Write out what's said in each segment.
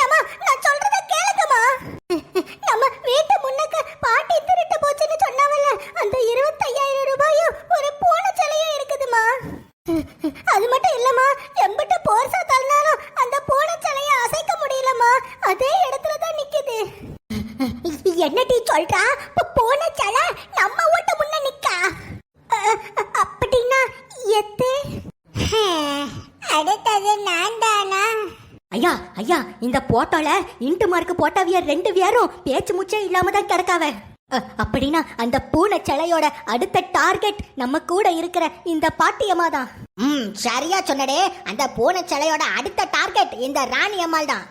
ஏம்மா நான் சொல்றத கேளுங்கம்மா. நம்ம வீட்டு முன்னக்க பாட்டி திருட்டு போச்சுன்னு சொன்னாவல்ல அந்த இருபத்தையாயிரம் ரூபாயும் ஒரு பூனை சிலையும் இருக்குதுமா அது மட்டும் இல்லம்மா எம்பிட்டு போர்சா தள்ளினாலும் அந்த பூனை சிலையை அசைக்க முடியலம்மா. அதே இடத்துல தான் நிக்குது. என்ன டீ சொல்றா? இப்ப பூனை சிலை நம்ம வீட்டு முன்ன நிக்கா? அப்படின்னா எத்து? அடுத்தது நான் ஐயா ஐயா இந்த போட்டோல இன்ட்டு மார்க் போட்டவிய ரெண்டு பேரும் பேச்சு முச்சே இல்லாம தான் கிடக்காவ. அப்படின்னா அந்த பூனை சிலையோட அடுத்த டார்கெட் நம்ம கூட இருக்கிற இந்த பாட்டியம்மா தான். ம் சரியா சொன்னடே. அந்த பூனை சிலையோட அடுத்த டார்கெட் இந்த ராணி அம்மாள் தான்.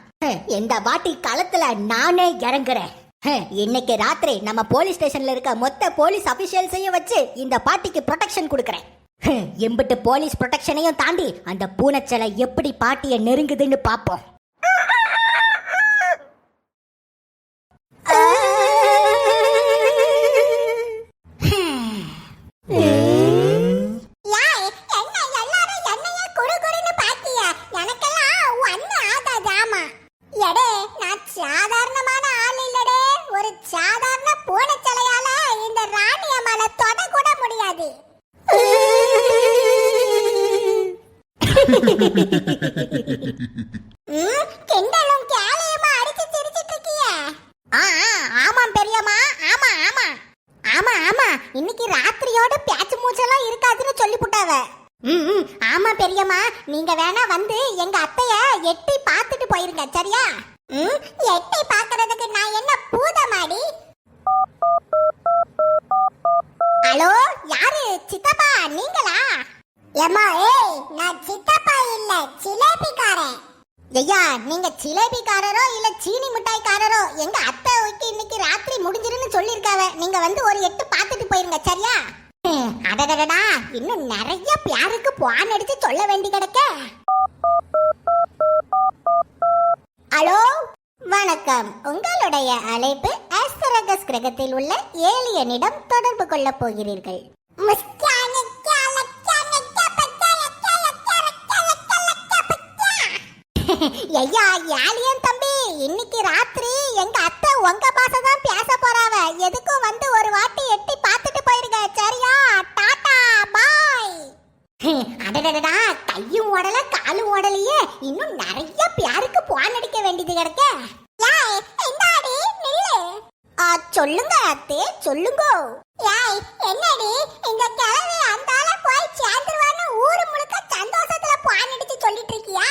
இந்த வாட்டி களத்துல நானே இறங்குறேன். ஹ, இன்னைக்கு ராத்திரி நம்ம போலீஸ் ஸ்டேஷன்ல இருக்க மொத்த போலீஸ் அபிஷியல்ஸையும் வச்சு இந்த பாட்டிக்கு ப்ரொடெக்ஷன் கொடுக்குறேன். எம்பிட்டு போலீஸ் ப்ரொடெக்ஷனையும் தாண்டி அந்த பூனைச்சலை எப்படி பாட்டியை நெருங்குதுன்னு பார்ப்போம் எட்டி பார்த்துட்டு போயிருங்க சரியா? ம் எட்டி பார்க்கறதுக்கு நான் என்ன பூதமாடி? ஹலோ யாரு? சித்தப்பா நீங்களா? ஏமா ஏய் நான் சித்தப்பா இல்ல சிலேபிக்காரன். ஐயா நீங்க ஜிலேபிக்காரரோ இல்ல சீனி மிட்டாய்க்காரரோ? எங்க அத்தைக்கு இன்னைக்கு ராத்திரி முடிஞ்சிருன்னு சொல்லிருக்காவ நீங்க வந்து ஒரு எட்டு பார்த்துட்டு போயிருங்க சரியா? ஹம், அடடடடா இன்னும் நிறைய பேருக்கு போன் அடிச்சு சொல்ல வேண்டி கிடக்க. ஹலோ வணக்கம். உங்களுடைய அழைப்பு ஆஸ்தரகஸ் கிரகத்தில் உள்ள ஏலியனிடம் தொடர்பு கொள்ளப் போகிறீர்கள். ஐயா ஏலியன் தம்பி இன்னைக்கு ராத்திரி எங்க அத்தை உங்க பாச தான் பேச போறாவ. எதுக்கும் வந்து ஒரு வாட்டி எட்டி பார்த்துட்டு போயிருங்க. சரியா? டாடா பாய். அடடடடா கையும் ஓடல காலும் ஓடலையே. இன்னும் நிறைய பேருக்கு போன் அடிக்க வேண்டியது கிடக்க. ஆ, சொல்லுங்க அத்தே சொல்லுங்க. யாய் என்னடி இந்த கிழவி அந்தால போய் சேர்ந்துருவான்னு ஊரு முழுக்க சந்தோஷத்துல பான் அடிச்சு சொல்லிட்டு இருக்கியா?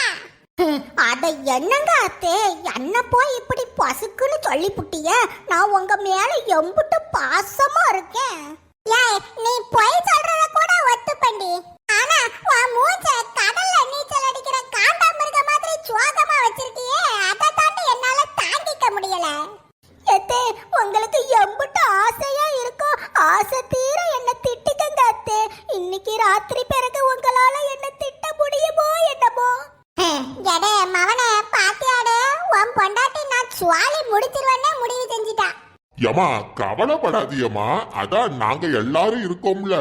அத என்னங்க அத்தே? என்ன போய் இப்படி பசுக்குன்னு சொல்லி புட்டிய? நான் உங்க மேல எம்புட்டு பாசமா இருக்கேன். ஏய் நீ போய் சொல்றத கூட ஒத்துப்பண்டி ஆனா உன் மூஞ்ச கடல்ல நீச்சல் அடிக்கிற காண்டாமிருக மாதிரி சுவாகமா வச்சிருக்கியே அதை தாண்டி என்னால தாங்கிக்க முடியல. எத்தே உங்களுக்கு எம்புட்டு ஆசையா இருக்கோ ஆசை தீர என்ன திட்டிக்கங்க அத்தே. இன்னைக்கு ராத்திரி பிறகு உங்களால என்ன திட்ட முடியுமோ என்னமோ? எடே மவனே பாத்தியாடே உன் பொண்டாட்டி நான் சுவாலி முடிச்சிருவேன்னே முடிவு செஞ்சிட்டா. யம்மா கவலைப்படாதியம்மா. அதான் நாங்க எல்லாரும் இருக்கோம்ல.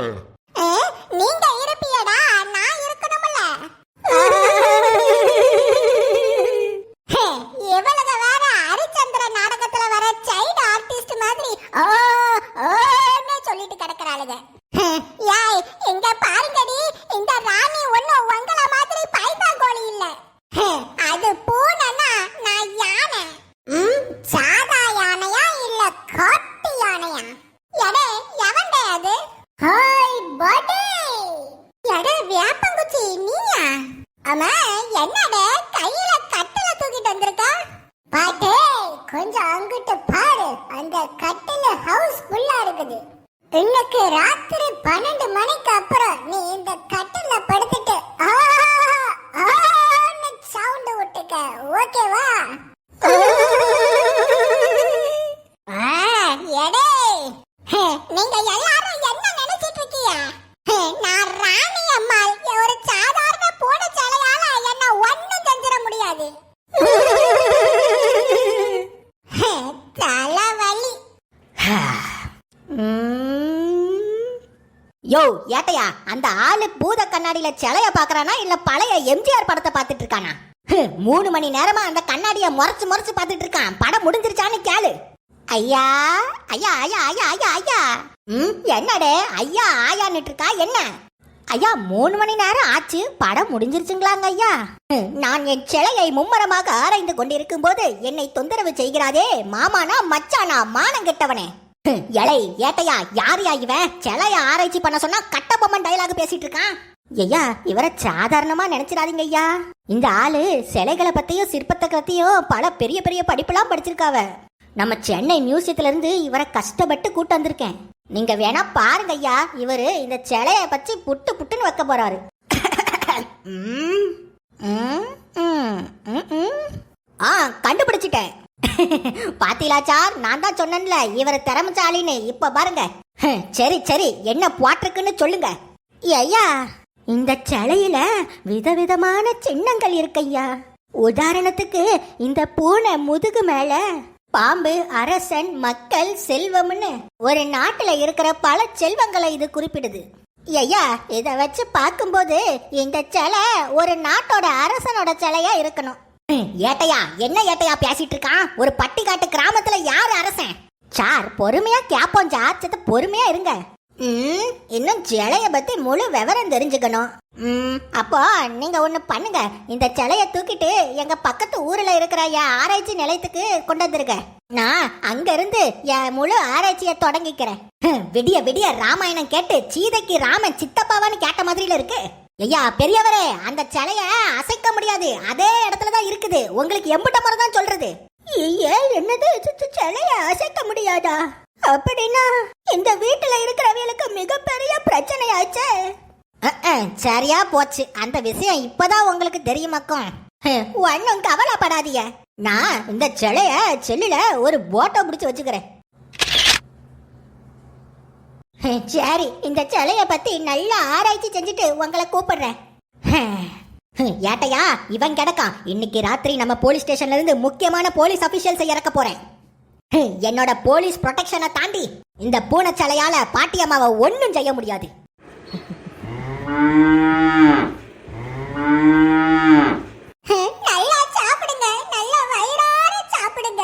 அம்மா என்னடே கையில கட்டில தூக்கிட்டு வந்திருக்க? பாட்டு கொஞ்சம் அங்கிட்டு பாரு. அந்த கட்டில ஹவுஸ் ஃபுல்லா இருக்குது. இன்னைக்கு ராத்திரி பன்னெண்டு மணிக்கு அப்புறம் நீ இந்த கட்டில படுத்துட்டு ஆ ஆன்னு சவுண்ட் விட்டுக்க. ஓகேவா யோ அந்த ஆளு பூத கண்ணாடியில சிலைய பாக்குறானா? இல்ல பழைய எம்ஜிஆர் படத்தை பாத்துட்டு இருக்கானா? மூணு மணி நேரமா அந்த கண்ணாடிய முறைச்சு முறைச்சு பாத்துட்டு இருக்கான். படம் முடிஞ்சிருச்சான்னு கேளு. ஐயா ஐயா ஐயா ஐயா ஐயா ஐயா. ம் என்னடே? ஐயா ஆயான்னுட்டு இருக்கா? என்ன? ஐயா மூணு மணி நேரம் ஆச்சு. படம் முடிஞ்சிருச்சுங்களாங்க ஐயா. நான் என் சிலையை மும்மரமாக ஆராய்ந்து கொண்டிருக்கும் போது என்னை தொந்தரவு செய்கிறாதே. மாமானா மச்சானா மானம் கெட்டவனே. எலை ஏட்டையா யார் யா இவன் சிலைய ஆராய்ச்சி பண்ண சொன்னா கட்டபொம்மன் டைலாக் பேசிட்டு இருக்கான் ஐயா இவரை சாதாரணமா நினைச்சிடாதீங்க ஐயா. இந்த ஆளு சிலைகளை பத்தியும் சிற்பத்தை பத்தியும் பல பெரிய பெரிய படிப்பெல்லாம் படிச்சிருக்காவ. நம்ம சென்னை மியூசியத்துல இருந்து இவரை கஷ்டப்பட்டு கூட்டு வந்திருக்கேன். நீங்க வேணா பாருங்க ஐயா இவரு இந்த சிலைய பத்தி புட்டு புட்டுன்னு வைக்க போறாரு. ஆ கண்டுபிடிச்சிட்டேன். பாத்தீங்களா சார்? நான் தான் சொன்னேன்ல இவர் திறமைச்சாலின்னு இப்ப பாருங்க. சரி சரி. என்ன போட்டிருக்குன்னு சொல்லுங்க. ஐயா இந்த சிலையில விதவிதமான சின்னங்கள் இருக்கையா உதாரணத்துக்கு இந்த பூனை முதுகு மேல பாம்பு அரசன் மக்கள் செல்வம்னு ஒரு நாட்டுல இருக்கிற பல செல்வங்களை இது குறிப்பிடுது. ஐயா இத வச்சு பார்க்கும்போது இந்த சிலை ஒரு நாட்டோட அரசனோட சிலையா இருக்கணும். ஏட்டையா? என்ன ஏட்டையா பேசிட்டு இருக்கான்? ஒரு பட்டிக்காட்டு கிராமத்துல யாரு அரசன்? சார் பொறுமையா கேப்போம் சார். சித்த பொறுமையா இருங்க. ம் இன்னும் சிலைய பத்தி முழு விவரம் தெரிஞ்சுக்கணும். ம் அப்போ நீங்க ஒண்ணு பண்ணுங்க. இந்த சிலைய தூக்கிட்டு எங்க பக்கத்து ஊர்ல இருக்கிற என் ஆராய்ச்சி நிலையத்துக்கு கொண்டு வந்துருங்க. நான் அங்க இருந்து என் முழு ஆராய்ச்சிய தொடங்கிக்கிறேன். விடிய விடிய ராமாயணம் கேட்டு சீதைக்கு ராமன் சித்தப்பாவான்னு கேட்ட மாதிரில இருக்கு. ஐயா பெரியவரே அந்த சிலைய அசைக்க முடியாது. அதே இடத்துல தான் இருக்குது. உங்களுக்கு எம்புட்ட முறை தான் சொல்றது. ஏன் என்னது? சிலைய அசைக்க முடியாதா? அப்படின்னா இந்த வீட்டுல இருக்கிறவங்களுக்கு மிகப்பெரிய பிரச்சனையாச்சே. சரியா போச்சு. அந்த விஷயம் இப்பதான் உங்களுக்கு தெரியுமாக்கும் ஒன்னும் கவலைப்படாதீங்க. நான் இந்த சிலைய செல்லுல ஒரு போட்டோ பிடிச்சு வச்சுக்கிறேன். சரி இந்த சிலைய பத்தி நல்லா ஆராய்ச்சி செஞ்சுட்டு உங்களை கூப்பிடுறேன். ஏட்டையா இவன் கிடக்கான் இன்னைக்கு ராத்திரி நம்ம போலீஸ் ஸ்டேஷன்ல இருந்து முக்கியமான போலீஸ் அபிஷியல்ஸை இறக்க போறேன். என்னோட போலீஸ் ப்ரொடெக்ஷனை தாண்டி இந்த பூனைச்சலையால பாட்டியம்மாவை ஒன்னும் செய்ய முடியாது. நல்லா சாப்பிடுங்க. நல்லா வயிறார சாப்பிடுங்க.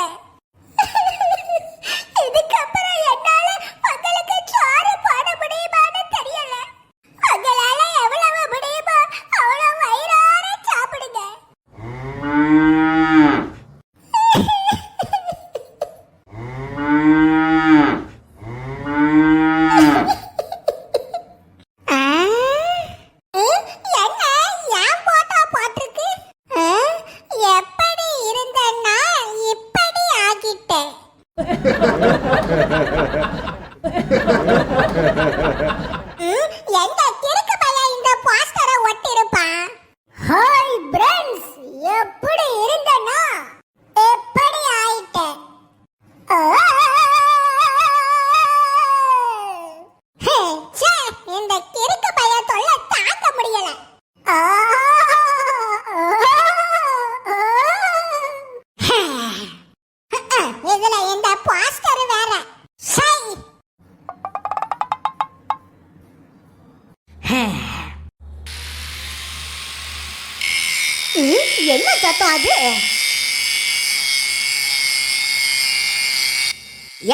என்ன சத்தம் அது?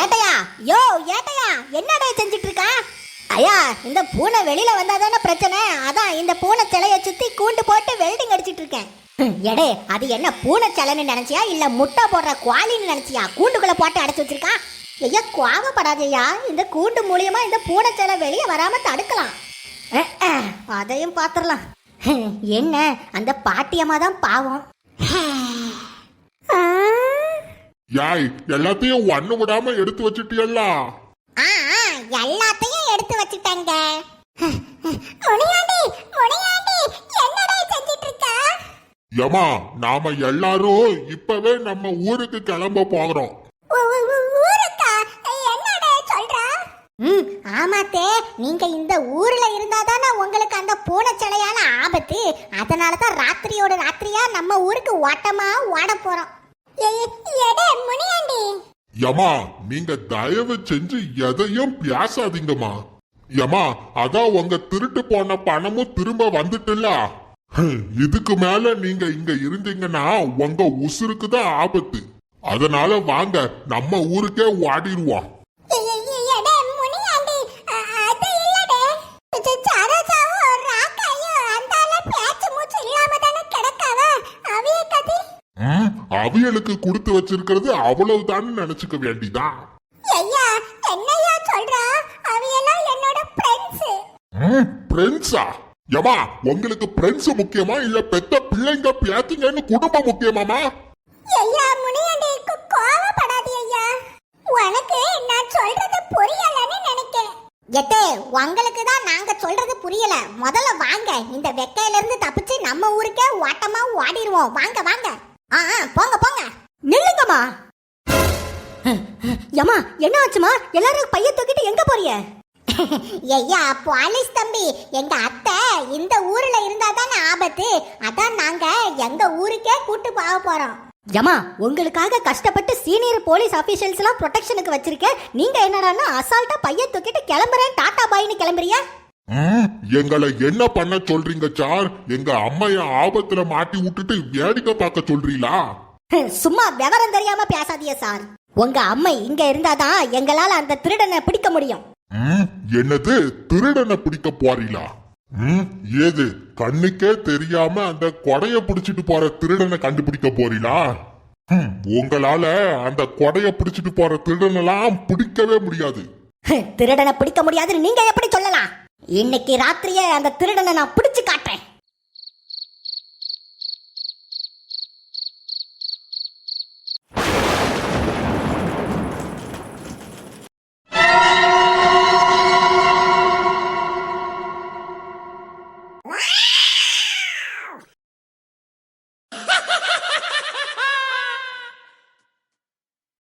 ஏட்டையா? யோ ஏட்டையா? என்னடா செஞ்சுட்டு இருக்கா ஐயா இந்த பூனை வெளியில வந்தாதானே பிரச்சனை? அதான் இந்த பூனை சிலைய சுத்தி கூண்டு போட்டு வெல்டிங் அடிச்சிட்டு இருக்கேன் எடே அது என்ன பூனை சிலைன்னு நினைச்சியா? இல்ல முட்டை போடுற குவாலின்னு நினைச்சியா? கூண்டுக்குள்ள போட்டு அடைச்சு வச்சிருக்கான் ஐயா கோவப்படாதயா இந்த கூண்டு மூலியமா இந்த பூனை சிலை வெளியே வராம தடுக்கலாம். அதையும் பாத்திரலாம். என்ன அந்த பாட்டியம்மா தான் பாவம். யாய் எல்லாத்தையும் ஒண்ணு விடாம எடுத்து வச்சிட்டியல்ல? எல்லாத்தையும் எடுத்து வச்சுட்டேங்க. ஏமா நாம எல்லாரும் இப்பவே நம்ம ஊருக்கு கிளம்ப போகிறோம் ஆமாத்தே நீங்க இந்த ஊர்ல இருந்தாதானே உங்களுக்கு அந்த பூனைச்சலையான ஆபத்து. அதனால தான் ராத்திரியோட ராத்திரியா நம்ம ஊருக்கு ஓட்டமா ஓட போறோம். யமா நீங்க தயவு செஞ்சு எதையும் பேசாதீங்கம்மா. யமா அதான் உங்க திருட்டு போன பணமும் திரும்ப வந்துட்டுல இதுக்கு மேல நீங்க இங்க இருந்தீங்கன்னா உங்க உசுருக்கு தான் ஆபத்து. அதனால வாங்க நம்ம ஊருக்கே ஓடிடுவோம் எடே முனியாண்டி அ- அது இல்லடே இது சரோஜாவும் ராக்காயும் அந்தால பேச்சு மூச்சு இல்லாம தானே கிடக்காவ அவிய கதி ம், அவியலுக்கு கொடுத்து வச்சிருக்கிறது அவ்வளவுதான் நினைச்சுக்க வேண்டிதான் ஃப்ரெண்ட்ஸ் பிரெண்ட்ஸா யமா உங்களுக்கு பிரெண்ட்ஸ் முக்கியமா இல்ல பெத்த பிள்ளைங்க பேத்திங்கன்னு குடும்பம் முக்கியமாமா ஐயா முனியாண்டி கோவப்படாதே ஐயா. உனக்கு நான் சொல்றது புரியலன்னு நினைக்கிறேன். எத்தே உங்களுக்கு தான் நாங்க சொல்றது புரியல. முதல்ல வாங்க இந்த வெக்கையில இருந்து தப்பிச்சு நம்ம ஊருக்கே ஓட்டமா ஓடிடுவோம். வாங்க வாங்க. ஆ போங்க போங்க. நில்லுங்கம்மா. ஏம்மா என்ன ஆச்சுமா எல்லாரும் பைய தூக்கிட்டு எங்க போறீங்க? ஐயா போலீஸ் தம்பி எங்க அத்தை இந்த ஊர்ல இருந்தா தானே ஆபத்து? அதான் நாங்க எங்க ஊருக்கே கூட்டு போக போறோம். ஏம்மா உங்களுக்காக கஷ்டப்பட்டு சீனியர் போலீஸ் ஆபீஷியல்ஸ் எல்லாம் ப்ரொடெக்ஷனுக்கு வச்சிருக்கேன். நீங்க என்னடான்னா அசால்ட்டா பைய தூக்கிட்டு கிளம்புறேன் டாடா பாய்னு கிளம்புறியா எங்களை என்ன பண்ண சொல்றீங்க சார்? எங்க அம்மைய ஆபத்துல மாட்டி விட்டுட்டு வேடிக்கை பார்க்க சொல்றீங்களா? சும்மா விவரம் தெரியாம பேசாதீங்க சார். உங்க அம்மை இங்க இருந்தாதான் எங்களால அந்த திருடனை பிடிக்க முடியும். என்னது? திருடனை பிடிக்க போறீங்களா? ம், ஏது? கண்ணுக்கே தெரியாம அந்த கொடைய பிடிச்சிட்டு போற திருடனை கண்டுபிடிக்க போறீங்களா? உங்களால அந்த கொடைய பிடிச்சிட்டு போற திருடனெல்லாம் பிடிக்கவே முடியாது. திருடனை பிடிக்க முடியாதுன்னு நீங்க எப்படி சொல்லலாம்? இன்னைக்கு ராத்திரியே அந்த திருடனை நான் பிடிச்சு காட்டுறேன்.